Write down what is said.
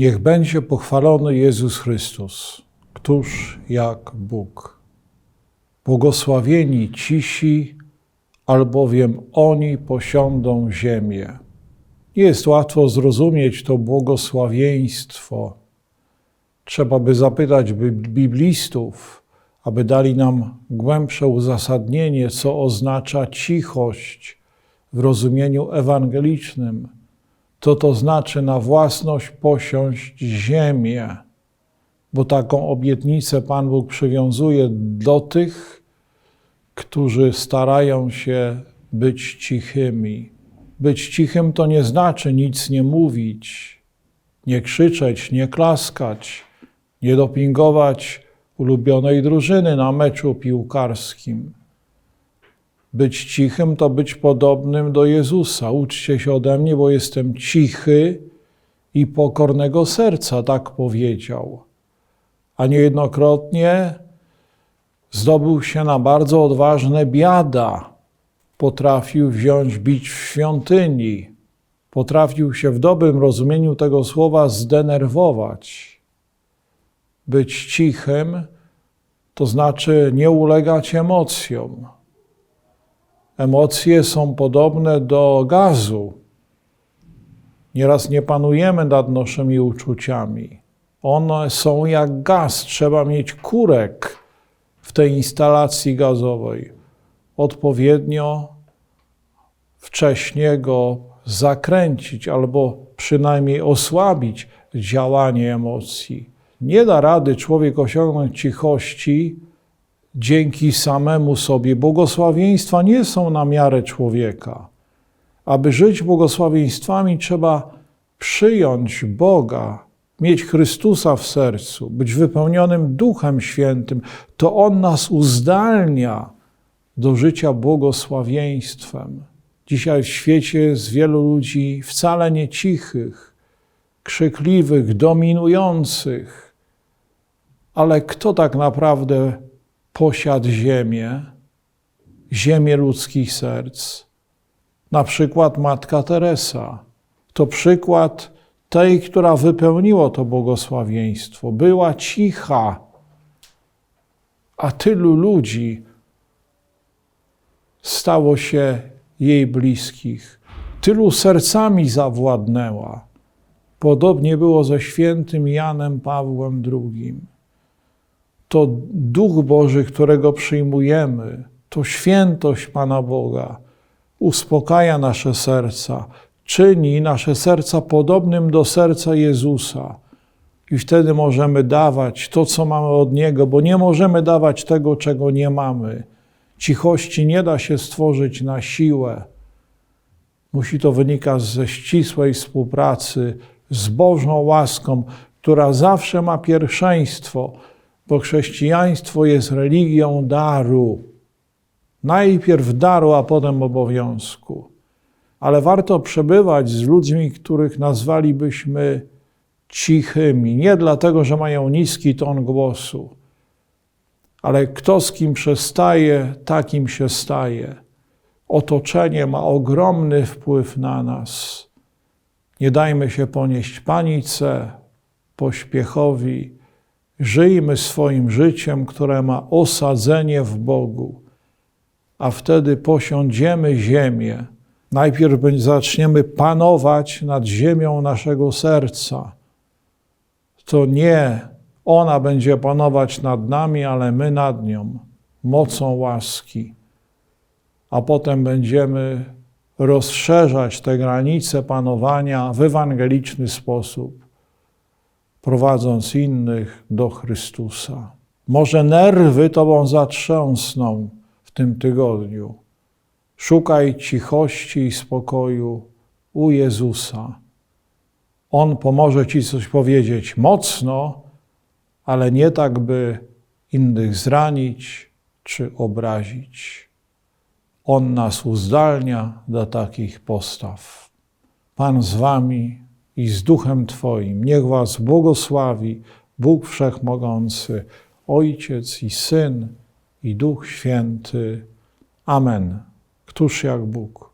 Niech będzie pochwalony Jezus Chrystus, któż jak Bóg. Błogosławieni cisi, albowiem oni posiądą ziemię. Nie jest łatwo zrozumieć to błogosławieństwo. Trzeba by zapytać biblistów, aby dali nam głębsze uzasadnienie, co oznacza cichość w rozumieniu ewangelicznym. Co to znaczy na własność posiąść ziemię, bo taką obietnicę Pan Bóg przywiązuje do tych, którzy starają się być cichymi. Być cichym to nie znaczy nic nie mówić, nie krzyczeć, nie klaskać, nie dopingować ulubionej drużyny na meczu piłkarskim. Być cichym to być podobnym do Jezusa. Uczcie się ode mnie, bo jestem cichy i pokornego serca, tak powiedział. A niejednokrotnie zdobył się na bardzo odważne biada. Potrafił wziąć bić w świątyni. Potrafił się w dobrym rozumieniu tego słowa zdenerwować. Być cichym to znaczy nie ulegać emocjom. Emocje są podobne do gazu. Nieraz nie panujemy nad naszymi uczuciami. One są jak gaz. Trzeba mieć kurek w tej instalacji gazowej. Odpowiednio wcześnie go zakręcić albo przynajmniej osłabić działanie emocji. Nie da rady człowiek osiągnąć cichości dzięki samemu sobie. Błogosławieństwa nie są na miarę człowieka. Aby żyć błogosławieństwami, trzeba przyjąć Boga, mieć Chrystusa w sercu, być wypełnionym Duchem Świętym. To On nas uzdalnia do życia błogosławieństwem. Dzisiaj w świecie jest wielu ludzi wcale nie cichych, krzykliwych, dominujących. Ale kto tak naprawdę posiadł ziemię, ziemię ludzkich serc? Na przykład Matka Teresa. To przykład tej, która wypełniła to błogosławieństwo. Była cicha, a tylu ludzi stało się jej bliskich. Tylu sercami zawładnęła. Podobnie było ze świętym Janem Pawłem II. To Duch Boży, którego przyjmujemy, to świętość Pana Boga uspokaja nasze serca, czyni nasze serca podobnym do serca Jezusa. I wtedy możemy dawać to, co mamy od Niego, bo nie możemy dawać tego, czego nie mamy. Cichości nie da się stworzyć na siłę. Musi to wynikać ze ścisłej współpracy z Bożą łaską, która zawsze ma pierwszeństwo, bo chrześcijaństwo jest religią daru. Najpierw daru, a potem obowiązku. Ale warto przebywać z ludźmi, których nazwalibyśmy cichymi. Nie dlatego, że mają niski ton głosu, ale kto z kim przestaje, takim się staje. Otoczenie ma ogromny wpływ na nas. Nie dajmy się ponieść panice, pośpiechowi. Żyjmy swoim życiem, które ma osadzenie w Bogu, a wtedy posiądziemy ziemię. Najpierw zaczniemy panować nad ziemią naszego serca. To nie ona będzie panować nad nami, ale my nad nią, mocą łaski. A potem będziemy rozszerzać te granice panowania w ewangeliczny sposób, prowadząc innych do Chrystusa. Może nerwy Tobą zatrząsną w tym tygodniu. Szukaj cichości i spokoju u Jezusa. On pomoże Ci coś powiedzieć mocno, ale nie tak, by innych zranić czy obrazić. On nas uzdalnia do takich postaw. Pan z Wami i z Duchem Twoim. Niech Was błogosławi Bóg Wszechmogący, Ojciec i Syn i Duch Święty. Amen. Któż jak Bóg?